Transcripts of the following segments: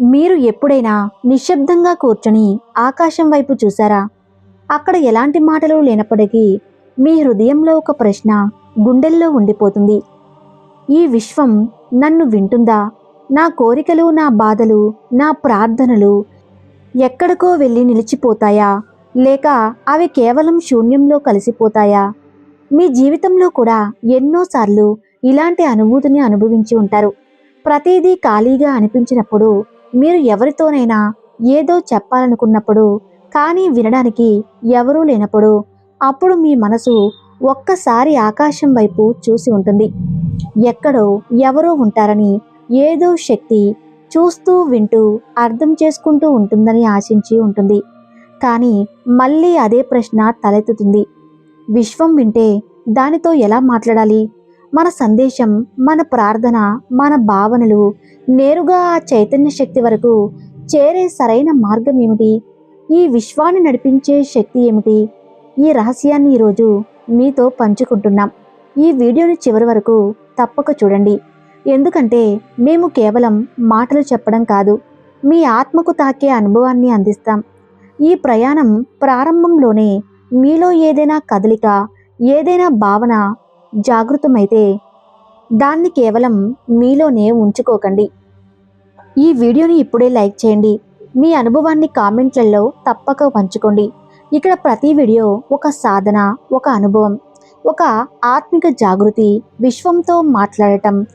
మీరు ఎప్పుడైనా నిశ్శబ్దంగా కూర్చొని ఆకాశం వైపు చూసారా అక్కడ ఎలాంటి మాటలు లేనప్పటికీ మీ హృదయంలో ఒక ప్రశ్న గుండెల్లో ఉండిపోతుంది. ఈ విశ్వం నన్ను వింటుందా? నా కోరికలు నా బాధలు నా ప్రార్థనలు ఎక్కడికో వెళ్ళి నిలిచిపోతాయా? లేక అవి కేవలం శూన్యంలో కలిసిపోతాయా? మీ జీవితంలో కూడా ఎన్నోసార్లు ఇలాంటి అనుభూతిని అనుభవించి ఉంటారు. ప్రతిదీ ఖాళీగా అనిపించినప్పుడు మీరు ఎవరితోనైనా ఏదో చెప్పాలనుకున్నప్పుడు కానీ వినడానికి ఎవరూ లేనప్పుడు అప్పుడు మీ మనసు ఒక్కసారి ఆకాశం వైపు చూసి ఉంటుంది. ఎక్కడో ఎవరో ఉంటారని ఏదో శక్తి చూస్తూ వింటూ అర్థం చేసుకుంటూ ఉంటుందని ఆశించి ఉంటుంది. కానీ మళ్ళీ అదే ప్రశ్న తలెత్తుతుంది. విశ్వం వింటే దానితో ఎలా మాట్లాడాలి? మన సందేశం మన ప్రార్థన మన భావనలు నేరుగా ఆ చైతన్య శక్తి వరకు చేరే సరైన మార్గం ఏమిటి? ఈ విశ్వాన్ని నడిపించే శక్తి ఏమిటి? ఈ రహస్యాన్ని ఈరోజు మీతో పంచుకుంటున్నాం. ఈ వీడియోని చివరి వరకు తప్పక చూడండి. ఎందుకంటే మేము కేవలం మాటలు చెప్పడం కాదు మీ ఆత్మకు తాకే అనుభవాన్ని అందిస్తాం. ఈ ప్రయాణం ప్రారంభంలోనే మీలో ఏదైనా కదలిక ఏదైనా భావన జాగృతమైతే దాన్ని కేవలం మీలోనే ఉంచుకోకండి. ఈ వీడియోని ఇప్పుడే లైక్ చేయండి. మీ అనుభవాన్ని కామెంట్లలో తప్పక పంచుకోండి. ఇక్కడ ప్రతి వీడియో ఒక సాధన ఒక అనుభవం ఒక ఆత్మిక జాగృతి విశ్వంతో మాట్లాడటం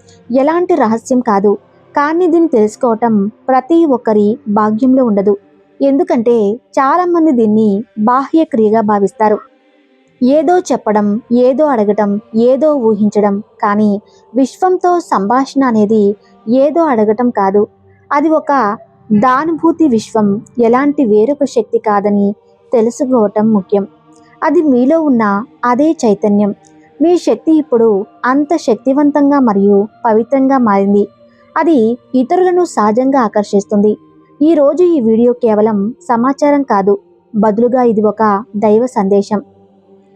ఎలాంటి రహస్యం కాదు. కానీ దీన్ని తెలుసుకోవటం ప్రతి ఒక్కరి భాగ్యంలో ఉండదు. ఎందుకంటే చాలామంది దీన్ని బాహ్య క్రియగా భావిస్తారు. ఏదో చెప్పడం ఏదో అడగటం ఏదో ఊహించడం కానీ విశ్వంతో సంభాషణ అనేది ఏదో అడగటం కాదు. అది ఒక దానుభూతి విశ్వం ఎలాంటి వేరొక శక్తి కాదని తెలుసుకోవటం ముఖ్యం. అది మీలో ఉన్న అదే చైతన్యం. మీ శక్తి ఇప్పుడు అంత శక్తివంతంగా మరియు పవిత్రంగా మారింది. అది ఇతరులను సహజంగా ఆకర్షిస్తుంది. ఈరోజు ఈ వీడియో కేవలం సమాచారం కాదు బదులుగా ఇది ఒక దైవ సందేశం.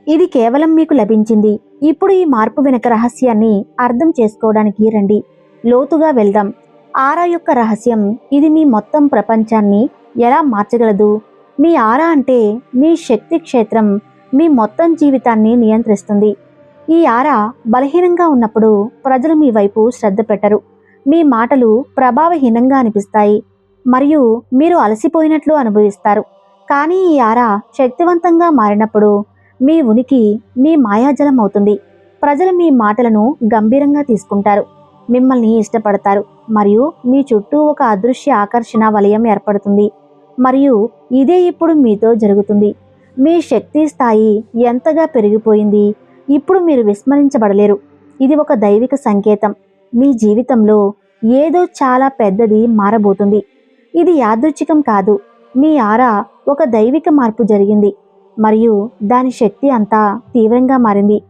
ఇది కేవలం మీకు లభించింది. ఇప్పుడు ఈ మార్పు వెనుక రహస్యాన్ని అర్థం చేసుకోవడానికి రండి. లోతుగా వెళ్దాం. ఆరా యొక్క రహస్యం ఇది మీ మొత్తం ప్రపంచాన్ని ఎలా మార్చగలదు? మీ ఆరా అంటే మీ శక్తి క్షేత్రం మీ మొత్తం జీవితాన్ని నియంత్రిస్తుంది. ఈ ఆరా బలహీనంగా ఉన్నప్పుడు ప్రజలు మీ వైపు శ్రద్ధ పెట్టరు. మీ మాటలు ప్రభావహీనంగా అనిపిస్తాయి. మరియు మీరు అలసిపోయినట్లు అనుభవిస్తారు. కానీ ఈ ఆరా శక్తివంతంగా మారినప్పుడు మీ ఉనికి మీ మాయాజలం అవుతుంది ప్రజలు మీ మాటలను గంభీరంగా తీసుకుంటారు. మిమ్మల్ని ఇష్టపడతారు. మరియు మీ చుట్టూ ఒక అదృశ్య ఆకర్షణ వలయం ఏర్పడుతుంది. మరియు ఇదే ఇప్పుడు మీతో జరుగుతుంది. మీ శక్తి స్థాయి ఎంతగా పెరిగిపోయింది ఇప్పుడు మీరు విస్మరించబడలేరు. ఇది ఒక దైవిక సంకేతం. మీ జీవితంలో ఏదో చాలా పెద్దది మారబోతుంది. ఇది యాదృచ్ఛికం కాదు. మీ ఆరా ఒక దైవిక మార్పు జరిగింది. మరియు దాని శక్తి అంతా తీవ్రంగా మారింది.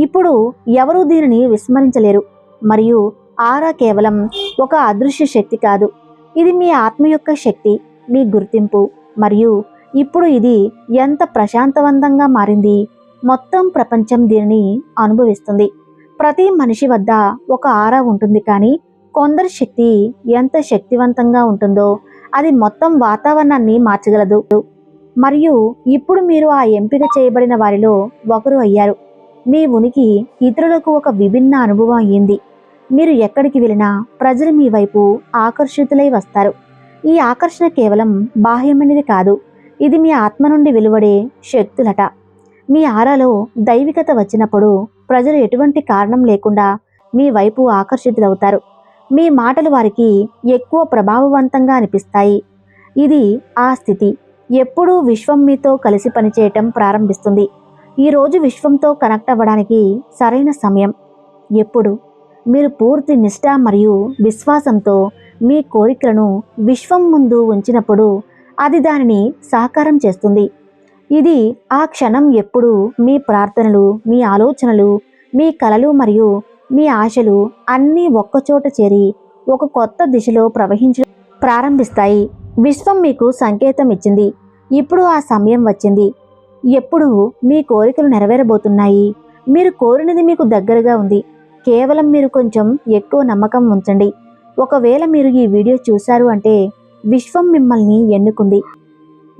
ఇప్పుడు ఎవరూ దీనిని విస్మరించలేరు. మరియు ఆరా కేవలం ఒక అదృశ్య శక్తి కాదు. ఇది మీ ఆత్మ యొక్క శక్తి మీ గుర్తింపు మరియు ఇప్పుడు ఇది ఎంత ప్రశాంతవంతంగా మారింది. మొత్తం ప్రపంచం దీనిని అనుభవిస్తుంది. ప్రతి మనిషి వద్ద ఒక ఆరా ఉంటుంది కానీ కొందరి శక్తి ఎంత శక్తివంతంగా ఉంటుందో అది మొత్తం వాతావరణాన్ని మార్చగలదు. మరియు ఇప్పుడు మీరు ఆ ఎంపిక చేయబడిన వారిలో ఒకరు అయ్యారు. మీ ఉనికి ఇతరులకు ఒక విభిన్న అనుభవం అయ్యింది. మీరు ఎక్కడికి వెళ్ళినా ప్రజలు మీ వైపు ఆకర్షితులై వస్తారు. ఈ ఆకర్షణ కేవలం బాహ్యమైనది కాదు ఇది మీ ఆత్మ నుండి వెలువడే శక్తులట. మీ ఆరాలో దైవికత వచ్చినప్పుడు ప్రజలు ఎటువంటి కారణం లేకుండా మీ వైపు ఆకర్షితులవుతారు. మీ మాటలు వారికి ఎక్కువ ప్రభావవంతంగా అనిపిస్తాయి. ఇది ఆ స్థితి. ఎప్పుడూ విశ్వం మీతో కలిసి పనిచేయటం ప్రారంభిస్తుంది. ఈరోజు విశ్వంతో కనెక్ట్ అవ్వడానికి సరైన సమయం. ఎప్పుడు? మీరు పూర్తి నిష్ఠ మరియు విశ్వాసంతో మీ కోరికలను విశ్వం ముందు ఉంచినప్పుడు అది దానిని సాకారం చేస్తుంది. ఇది ఆ క్షణం ఎప్పుడు మీ ప్రార్థనలు మీ ఆలోచనలు మీ కలలు మరియు మీ ఆశలు అన్నీ ఒక్కచోట చేరి ఒక కొత్త దిశలో ప్రవహించ ప్రారంభిస్తాయి. విశ్వం మీకు సంకేతం ఇచ్చింది. ఇప్పుడు ఆ సమయం వచ్చింది. ఎప్పుడు మీ కోరికలు నెరవేరబోతున్నాయి. మీరు కోరినది మీకు దగ్గరగా ఉంది. కేవలం మీరు కొంచెం ఎక్కువ నమ్మకం ఉంచండి. ఒకవేళ మీరు ఈ వీడియో చూశారు అంటే విశ్వం మిమ్మల్ని ఎన్నుకుంది.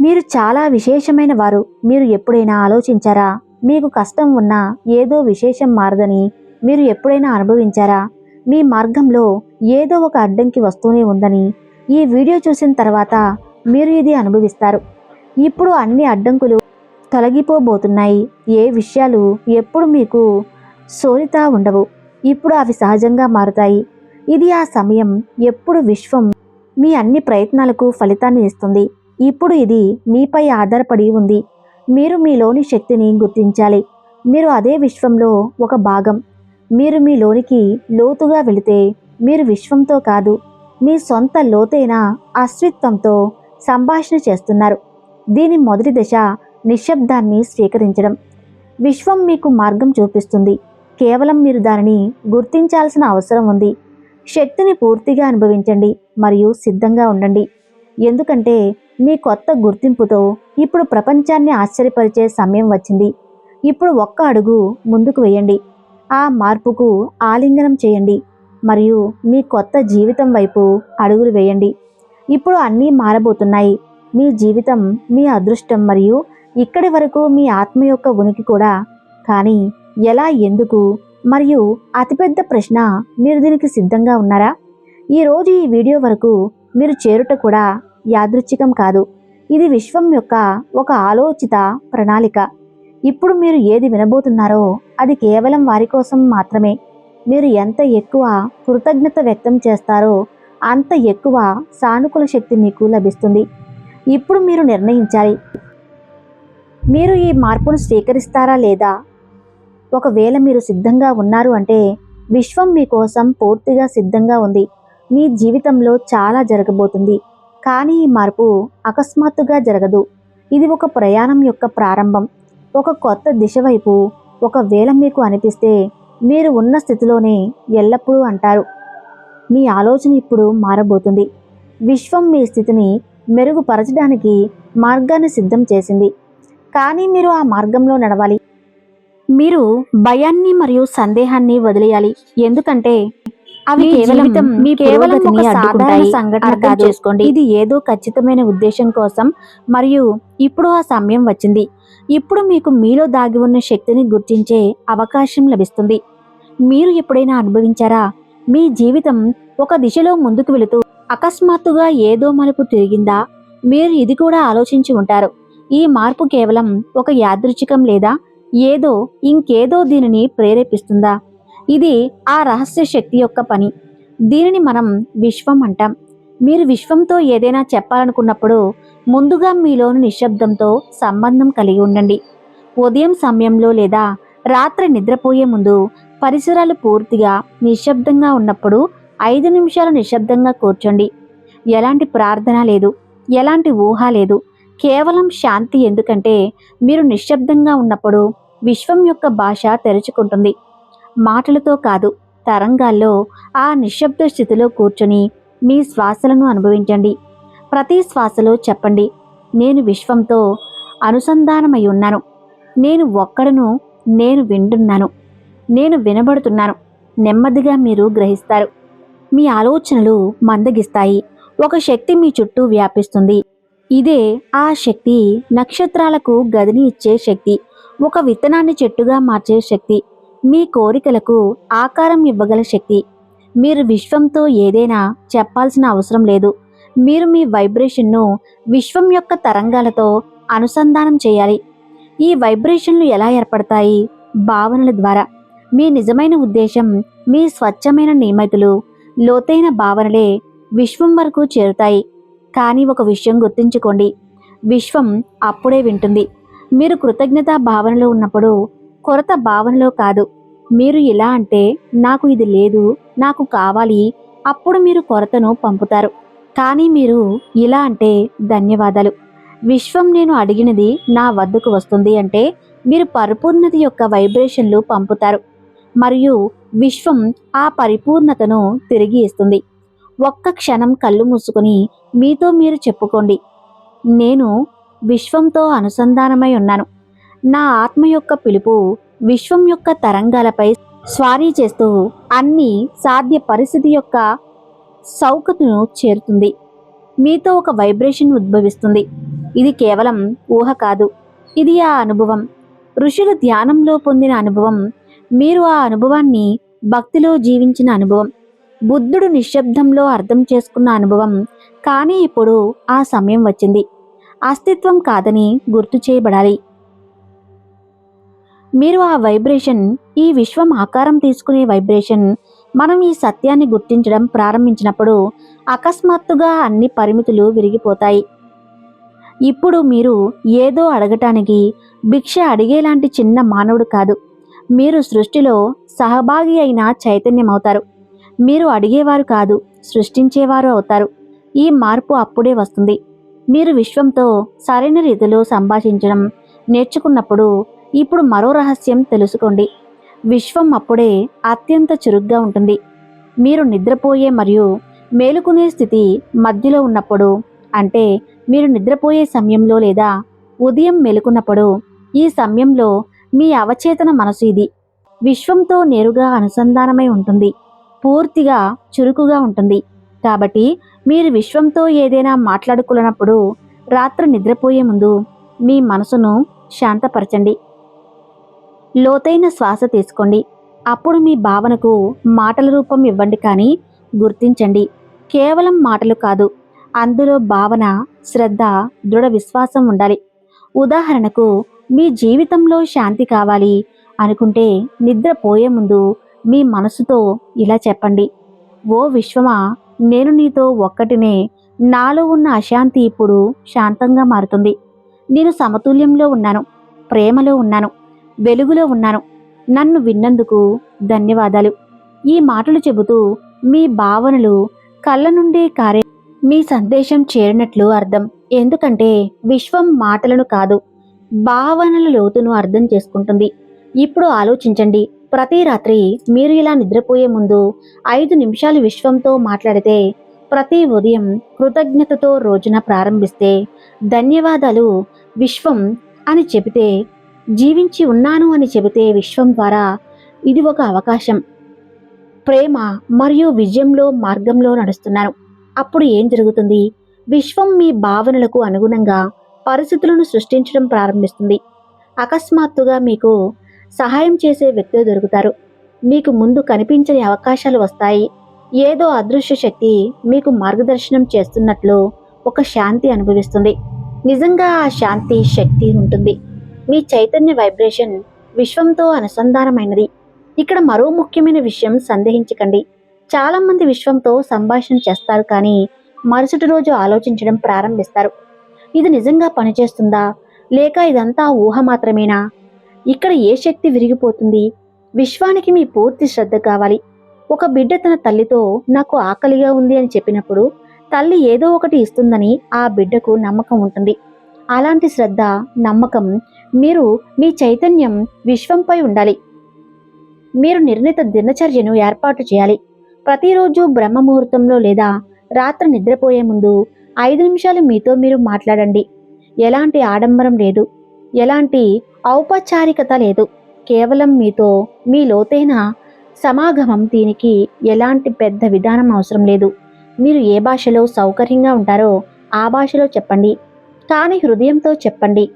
మీరు చాలా విశేషమైన వారు. మీరు ఎప్పుడైనా ఆలోచించారా? మీకు కష్టం ఉన్నా ఏదో విశేషం మారదని మీరు ఎప్పుడైనా అనుభవించారా? మీ మార్గంలో ఏదో ఒక అడ్డంకి వస్తూనే ఉందని ఈ వీడియో చూసిన తర్వాత మీరు ఇది అనుభవిస్తారు. ఇప్పుడు అన్ని అడ్డంకులు తొలగిపోబోతున్నాయి. ఏ విషయాలు ఎప్పుడు మీకు సోలితా ఉండవు. ఇప్పుడు అవి సహజంగా మారుతాయి. ఇది ఆ సమయం ఎప్పుడు విశ్వం మీ అన్ని ప్రయత్నాలకు ఫలితాన్ని ఇస్తుంది. ఇప్పుడు ఇది మీపై ఆధారపడి ఉంది. మీరు మీలోని శక్తిని గుర్తించాలి. మీరు అదే విశ్వంలో ఒక భాగం. మీరు మీ లోనికి లోతుగా వెళితే మీరు విశ్వంతో కాదు మీ సొంత లోతైన అస్తిత్వంతో సంభాషణ చేస్తున్నారు. దీని మొదటి దశ నిశ్శబ్దాన్ని స్వీకరించడం. విశ్వం మీకు మార్గం చూపిస్తుంది. కేవలం మీరు దానిని గుర్తించాల్సిన అవసరం ఉంది. శక్తిని పూర్తిగా అనుభవించండి మరియు సిద్ధంగా ఉండండి. ఎందుకంటే మీ కొత్త గుర్తింపుతో ఇప్పుడు ప్రపంచాన్ని ఆశ్చర్యపరిచే సమయం వచ్చింది. ఇప్పుడు ఒక్క అడుగు ముందుకు వేయండి. ఆ మార్పుకు ఆలింగనం చేయండి మరియు మీ కొత్త జీవితం వైపు అడుగులు వేయండి. ఇప్పుడు అన్నీ మారబోతున్నాయి. మీ జీవితం మీ అదృష్టం మరియు ఇక్కడి వరకు మీ ఆత్మ యొక్క ఉనికి కూడా. కానీ ఎలా ఎందుకు మరియు అతిపెద్ద ప్రశ్న మీరు దీనికి సిద్ధంగా ఉన్నారా? ఈరోజు ఈ వీడియో వరకు మీరు చేరుట కూడా యాదృచ్ఛికం కాదు. ఇది విశ్వం యొక్క ఒక ఆలోచిత ప్రణాళిక. ఇప్పుడు మీరు ఏది వినబోతున్నారో అది కేవలం వారి కోసం మాత్రమే. మీరు ఎంత ఎక్కువ కృతజ్ఞత వ్యక్తం చేస్తారో అంత ఎక్కువ సానుకూల శక్తి మీకు లభిస్తుంది. ఇప్పుడు మీరు నిర్ణయించాలి. మీరు ఈ మార్పును స్వీకరిస్తారా లేదా? ఒకవేళ మీరు సిద్ధంగా ఉన్నారు అంటే విశ్వం మీకోసం పూర్తిగా సిద్ధంగా ఉంది. మీ జీవితంలో చాలా జరగబోతుంది. కానీ ఈ మార్పు అకస్మాత్తుగా జరగదు. ఇది ఒక ప్రయాణం యొక్క ప్రారంభం. ఒక కొత్త దిశ వైపు ఒకవేళ మీకు అనిపిస్తే మీరు ఉన్న స్థితిలోనే ఎల్లప్పుడూ అంటారు. మీ ఆలోచన ఇప్పుడు మారబోతుంది. విశ్వం మీ స్థితిని మెరుగుపరచడానికి మార్గాన్ని సిద్ధం చేసింది. కానీ మీరు ఆ మార్గంలో నడవాలి. మీరు భయాన్ని మరియు సందేహాన్ని వదిలేయాలి. ఎందుకంటే అవి కేవలం మీ కేవలం ఒక సాధారణ. సంఘటన కాదు. చేసుకోండి. ఇది ఏదో ఖచ్చితమైన ఉద్దేశం కోసం మరియు ఇప్పుడు ఆ సమయం వచ్చింది. ఇప్పుడు మీకు మీలో దాగి ఉన్న శక్తిని గుర్తించే అవకాశం లభిస్తుంది. మీరు ఎప్పుడైనా అనుభవించారా? మీ జీవితం ఒక దిశలో ముందుకు వెళుతూ అకస్మాత్తుగా ఏదో మలుపు తిరిగిందా? మీరు ఇది కూడా ఆలోచించి ఉంటారు. ఈ మార్పు కేవలం ఒక యాదృచ్ఛికం లేదా ఏదో ఇంకేదో దీనిని ప్రేరేపిస్తుందా? ఇది ఆ రహస్య శక్తి యొక్క పని. దీనిని మనం విశ్వం అంటాం. మీరు విశ్వంతో ఏదైనా చెప్పాలనుకున్నప్పుడు ముందుగా మీలోని నిశ్శబ్దంతో సంబంధం కలిగి ఉండండి. ఉదయం సమయంలో లేదా రాత్రి నిద్రపోయే ముందు పరిసరాలు పూర్తిగా నిశ్శబ్దంగా ఉన్నప్పుడు ఐదు నిమిషాలు నిశ్శబ్దంగా కూర్చోండి. ఎలాంటి ప్రార్థన లేదు ఎలాంటి ఊహ లేదు. కేవలం శాంతి ఎందుకంటే మీరు నిశ్శబ్దంగా ఉన్నప్పుడు విశ్వం యొక్క భాష తెరుచుకుంటుంది. మాటలతో కాదు తరంగాల్లో ఆ నిశ్శబ్ద స్థితిలో కూర్చొని మీ శ్వాసలను అనుభవించండి. ప్రతి శ్వాసలో చెప్పండి నేను విశ్వంతో అనుసంధానమై ఉన్నాను. నేను ఒక్కడను నేను వింటున్నాను. నేను వినబడుతున్నాను. నెమ్మదిగా మీరు గ్రహిస్తారు. మీ ఆలోచనలు మందగిస్తాయి. ఒక శక్తి మీ చుట్టూ వ్యాపిస్తుంది. ఇదే ఆ శక్తి నక్షత్రాలకు గదిని ఇచ్చే శక్తి. ఒక విత్తనాన్ని చెట్టుగా మార్చే శక్తి. మీ కోరికలకు ఆకారం ఇవ్వగల శక్తి. మీరు విశ్వంతో ఏదైనా చెప్పాల్సిన అవసరం లేదు. మీరు మీ వైబ్రేషన్ను విశ్వం యొక్క తరంగాలతో అనుసంధానం చేయాలి. ఈ వైబ్రేషన్లు ఎలా ఏర్పడతాయి? భావనల ద్వారా. మీ నిజమైన ఉద్దేశం మీ స్వచ్ఛమైన నియమితులు లోతైన భావనలే విశ్వం వరకు చేరుతాయి. కానీ ఒక విషయం గుర్తుంచుకోండి. విశ్వం అప్పుడే వింటుంది. మీరు కృతజ్ఞతా భావనలో ఉన్నప్పుడు కొరత భావనలో కాదు. మీరు ఇలా అంటే నాకు ఇది లేదు నాకు కావాలి అప్పుడు మీరు కొరతను పంపుతారు. కానీ మీరు ఇలా అంటే ధన్యవాదాలు. విశ్వం నేను అడిగినది నా వద్దకు వస్తుంది అంటే మీరు పరిపూర్ణత యొక్క వైబ్రేషన్లు పంపుతారు. మరియు విశ్వం ఆ పరిపూర్ణతను తిరిగి ఇస్తుంది. ఒక్క క్షణం కళ్ళు మూసుకొని మీతో మీరు చెప్పుకోండి. నేను విశ్వంతో అనుసంధానమై ఉన్నాను. నా ఆత్మ యొక్క పిలుపు విశ్వం యొక్క తరంగాలపై స్వారీ చేస్తూ అన్ని సాధ్య పరిస్థితి యొక్క సౌకతను చేరుతుంది. మీతో ఒక వైబ్రేషన్ ఉద్భవిస్తుంది. ఇది కేవలం ఊహ కాదు. ఇది ఆ అనుభవం. ఋషులు ధ్యానంలో పొందిన అనుభవం మీరు ఆ అనుభవాన్ని భక్తిలో జీవించిన అనుభవం బుద్ధుడు నిశ్శబ్దంలో అర్థం చేసుకున్న అనుభవం కానీ ఇప్పుడు ఆ సమయం వచ్చింది. అస్తిత్వం కాదని గుర్తు చేయబడాలి. మీరు ఆ వైబ్రేషన్ ఈ విశ్వం ఆకారం తీసుకునే వైబ్రేషన్ మనం ఈ సత్యాన్ని గుర్తించడం ప్రారంభించినప్పుడు అకస్మాత్తుగా అన్ని పరిమితులు విరిగిపోతాయి. ఇప్పుడు మీరు ఏదో అడగటానికి భిక్ష అడిగేలాంటి చిన్న మానవుడు కాదు. మీరు సృష్టిలో సహభాగి అయిన చైతన్యం అవుతారు మీరు అడిగేవారు కాదు సృష్టించేవారు అవుతారు. ఈ మార్పు అప్పుడే వస్తుంది. మీరు విశ్వంతో సరైన రీతిలో సంభాషించడం నేర్చుకున్నప్పుడు ఇప్పుడు మరో రహస్యం తెలుసుకోండి. విశ్వం అప్పుడే అత్యంత చురుగ్గా ఉంటుంది. మీరు నిద్రపోయే మరియు మేలుకునే స్థితి మధ్యలో ఉన్నప్పుడు అంటే మీరు నిద్రపోయే సమయంలో లేదా ఉదయం మేలుకున్నప్పుడు ఈ సమయంలో మీ అవచేతన మనసు ఇది. విశ్వంతో నేరుగా అనుసంధానమై ఉంటుంది. పూర్తిగా చురుకుగా ఉంటుంది. కాబట్టి మీరు విశ్వంతో ఏదైనా మాట్లాడుకున్నప్పుడు రాత్రి నిద్రపోయే ముందు మీ మనసును శాంతపరచండి. లోతైన శ్వాస తీసుకోండి. అప్పుడు మీ భావనకు మాటల రూపం ఇవ్వండి కానీ గుర్తించండి. కేవలం మాటలు కాదు అందులో భావన శ్రద్ధ దృఢ విశ్వాసం ఉండాలి. ఉదాహరణకు మీ జీవితంలో శాంతి కావాలి అనుకుంటే నిద్రపోయే ముందు మీ మనసుతో ఇలా చెప్పండి. ఓ విశ్వమా నేను నీతో ఒక్కటినే నాలో ఉన్న అశాంతి ఇప్పుడు శాంతంగా మారుతుంది. నేను సమతుల్యంలో ఉన్నాను ప్రేమలో ఉన్నాను వెలుగులో ఉన్నాను. నన్ను విన్నందుకు ధన్యవాదాలు. ఈ మాటలు చెబుతూ మీ భావనలు కళ్ళ నుండి కారే మీ సందేశం చేరినట్లు అర్థం. ఎందుకంటే విశ్వం మాటలను కాదు భావనల లోతును అర్థం చేసుకుంటుంది. ఇప్పుడు ఆలోచించండి. ప్రతి రాత్రి మీరు ఇలా నిద్రపోయే ముందు ఐదు నిమిషాలు విశ్వంతో మాట్లాడితే ప్రతి ఉదయం కృతజ్ఞతతో రోజున ప్రారంభిస్తే ధన్యవాదాలు విశ్వం అని చెబితే జీవించి ఉన్నాను అని చెబితే విశ్వం ద్వారా ఇది ఒక అవకాశం. ప్రేమ మరియు విజయంలో మార్గంలో నడుస్తున్నాను అప్పుడు ఏం జరుగుతుంది? విశ్వం మీ భావనలకు అనుగుణంగా పరిస్థితులను సృష్టించడం ప్రారంభిస్తుంది. అకస్మాత్తుగా మీకు సహాయం చేసే వ్యక్తులు దొరుకుతారు. మీకు ముందు కనిపించని అవకాశాలు వస్తాయి. ఏదో అదృశ్య శక్తి మీకు మార్గదర్శనం చేస్తున్నట్లు ఒక శాంతి అనుభవిస్తుంది. నిజంగా ఆ శాంతి శక్తి ఉంటుంది. మీ చైతన్య వైబ్రేషన్ విశ్వంతో అనుసంధానమైనది. ఇక్కడ మరో ముఖ్యమైన విషయం సందేహించకండి. చాలామంది విశ్వంతో సంభాషణ చేస్తారు కానీ మరుసటి రోజు ఆలోచించడం ప్రారంభిస్తారు. ఇది నిజంగా పనిచేస్తుందా? లేక ఇదంతా ఊహ మాత్రమేనా? ఇక్కడ ఏ శక్తి విరిగిపోతుంది? విశ్వానికి మీ పూర్తి శ్రద్ధ కావాలి. ఒక బిడ్డ తన తల్లితో నాకు ఆకలిగా ఉంది అని చెప్పినప్పుడు తల్లి ఏదో ఒకటి ఇస్తుందని ఆ బిడ్డకు నమ్మకం ఉంటుంది. అలాంటి శ్రద్ధ నమ్మకం మీరు మీ చైతన్యం విశ్వంపై ఉండాలి. మీరు నిర్ణీత దినచర్యను ఏర్పాటు చేయాలి. ప్రతిరోజు బ్రహ్మ ముహూర్తంలో లేదా రాత్రి నిద్రపోయే ముందు ఐదు నిమిషాలు మీతో మీరు మాట్లాడండి. ఎలాంటి ఆడంబరం లేదు. ఎలాంటి ఔపచారికత లేదు. కేవలం మీతో మీ లోతైన సమాగమం దీనికి ఎలాంటి పెద్ద విధానం అవసరం లేదు. మీరు ఏ భాషలో సౌకర్యంగా ఉంటారో ఆ భాషలో చెప్పండి. కానీ హృదయంతో చెప్పండి.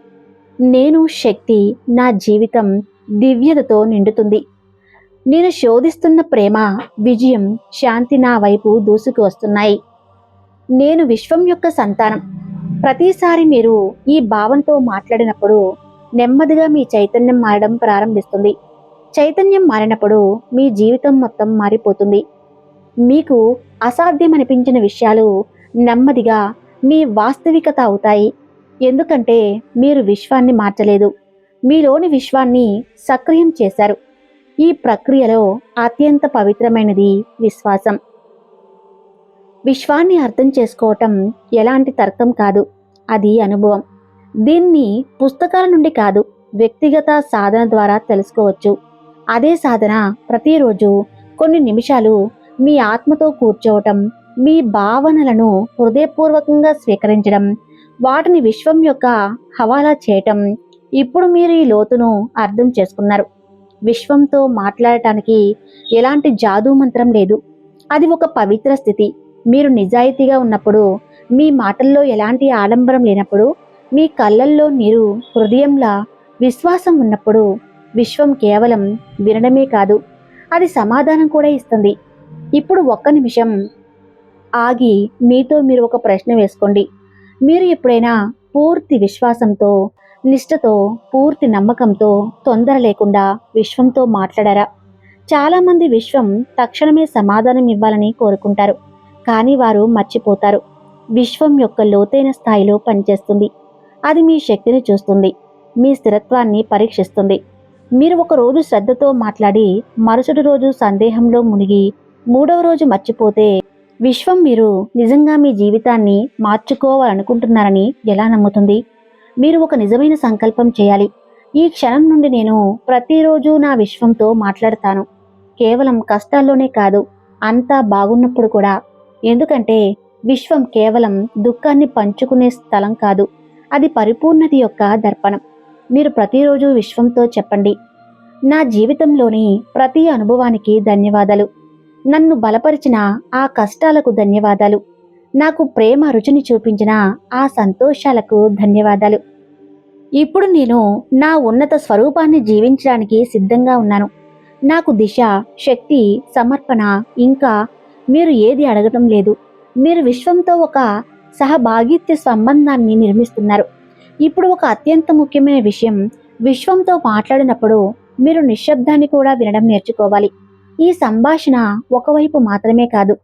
నేను శక్తి నా జీవితం దివ్యతతో నిండుతుంది. నేను శోధిస్తున్న ప్రేమ విజయం శాంతి నా వైపు దూసుకు వస్తున్నాయి. నేను విశ్వం యొక్క సంతానం. ప్రతిసారి మీరు ఈ భావంతో మాట్లాడినప్పుడు నెమ్మదిగా మీ చైతన్యం మారడం ప్రారంభిస్తుంది. చైతన్యం మారినప్పుడు మీ జీవితం మొత్తం మారిపోతుంది. మీకు అసాధ్యమనిపించిన విషయాలు నెమ్మదిగా మీ వాస్తవికత అవుతాయి. ఎందుకంటే మీరు విశ్వాన్ని మార్చలేదు. మీలోని విశ్వాన్ని సక్రియం చేశారు. ఈ ప్రక్రియలో అత్యంత పవిత్రమైనది విశ్వాసం. విశ్వాన్ని అర్థం చేసుకోవటం ఎలాంటి తర్కం కాదు. అది అనుభవం. దీన్ని పుస్తకాల నుండి కాదు వ్యక్తిగత సాధన ద్వారా తెలుసుకోవచ్చు. అదే సాధన ప్రతిరోజు కొన్ని నిమిషాలు మీ ఆత్మతో కూర్చోవటం మీ భావనలను హృదయపూర్వకంగా స్వీకరించడం వాటిని విశ్వం యొక్క హవాలా చేయటం ఇప్పుడు మీరు ఈ లోతును అర్థం చేసుకున్నారు. విశ్వంతో మాట్లాడటానికి ఎలాంటి జాదూ మంత్రం లేదు. అది ఒక పవిత్ర స్థితి. మీరు నిజాయితీగా ఉన్నప్పుడు మీ మాటల్లో ఎలాంటి ఆడంబరం లేనప్పుడు మీ కళ్ళల్లో మీరు హృదయంలా విశ్వాసం ఉన్నప్పుడు విశ్వం కేవలం వినడమే కాదు అది సమాధానం కూడా ఇస్తుంది. ఇప్పుడు ఒక్క నిమిషం ఆగి మీతో మీరు ఒక ప్రశ్న వేసుకోండి. మీరు ఎప్పుడైనా పూర్తి విశ్వాసంతో నిష్ఠతో పూర్తి నమ్మకంతో తొందర లేకుండా విశ్వంతో మాట్లాడారా? చాలామంది విశ్వం తక్షణమే సమాధానం ఇవ్వాలని కోరుకుంటారు. కానీ వారు మర్చిపోతారు. విశ్వం యొక్క లోతైన స్థాయిలో పనిచేస్తుంది. అది మీ శక్తిని చూస్తుంది. మీ స్థిరత్వాన్ని పరీక్షిస్తుంది. మీరు ఒక రోజు శ్రద్ధతో మాట్లాడి మరుసటి రోజు సందేహంలో మునిగి మూడవ రోజు మర్చిపోతే విశ్వం మీరు నిజంగా మీ జీవితాన్ని మార్చుకోవాలనుకుంటున్నారని ఎలా నమ్ముతుంది? మీరు ఒక నిజమైన సంకల్పం చేయాలి. ఈ క్షణం నుండి నేను ప్రతిరోజు నా విశ్వంతో మాట్లాడతాను. కేవలం కష్టాల్లోనే కాదు అంతా బాగున్నప్పుడు కూడా ఎందుకంటే విశ్వం కేవలం దుఃఖాన్ని పంచుకునే స్థలం కాదు అది పరిపూర్ణత యొక్క దర్పణం. మీరు ప్రతిరోజు విశ్వంతో చెప్పండి నా జీవితంలోని ప్రతి అనుభవానికి ధన్యవాదాలు. నన్ను బలపరిచిన ఆ కష్టాలకు ధన్యవాదాలు. నాకు ప్రేమ రుచిని చూపించిన ఆ సంతోషాలకు ధన్యవాదాలు. ఇప్పుడు నేను నా ఉన్నత స్వరూపాన్ని జీవించడానికి సిద్ధంగా ఉన్నాను. నాకు దిశ శక్తి సమర్పణ ఇంకా మీరు ఏది అడగటం లేదు. మీరు విశ్వంతో ఒక సహభాగిత్య సంబంధాన్ని నిర్మిస్తున్నారు. ఇప్పుడు ఒక అత్యంత ముఖ్యమైన విషయం విశ్వంతో మాట్లాడినప్పుడు మీరు నిశ్శబ్దాన్ని కూడా వినడం నేర్చుకోవాలి. ఈ సంభాషణ ఒకవైపు మాత్రమే కాదు.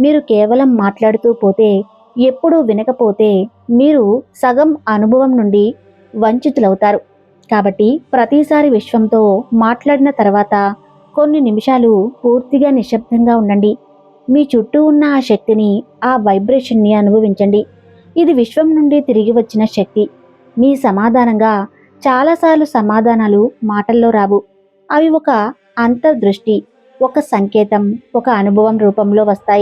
మీరు కేవలం మాట్లాడుతూ పోతే ఎప్పుడూ వినకపోతే మీరు సగం అనుభవం నుండి వంచితులవుతారు. కాబట్టి ప్రతిసారి విశ్వంతో మాట్లాడిన తర్వాత కొన్ని నిమిషాలు పూర్తిగా నిశ్శబ్దంగా ఉండండి. మీ చుట్టూ ఉన్న ఆ శక్తిని ఆ వైబ్రేషన్ని అనుభవించండి. ఇది విశ్వం నుండి తిరిగి వచ్చిన శక్తి. మీ సమాధానంగా చాలాసార్లు సమాధానాలు మాటల్లో రావు. అవి ఒక అంతర్దృష్టి ఒక సంకేతం ఒక అనుభవం రూపంలో వస్తాయి.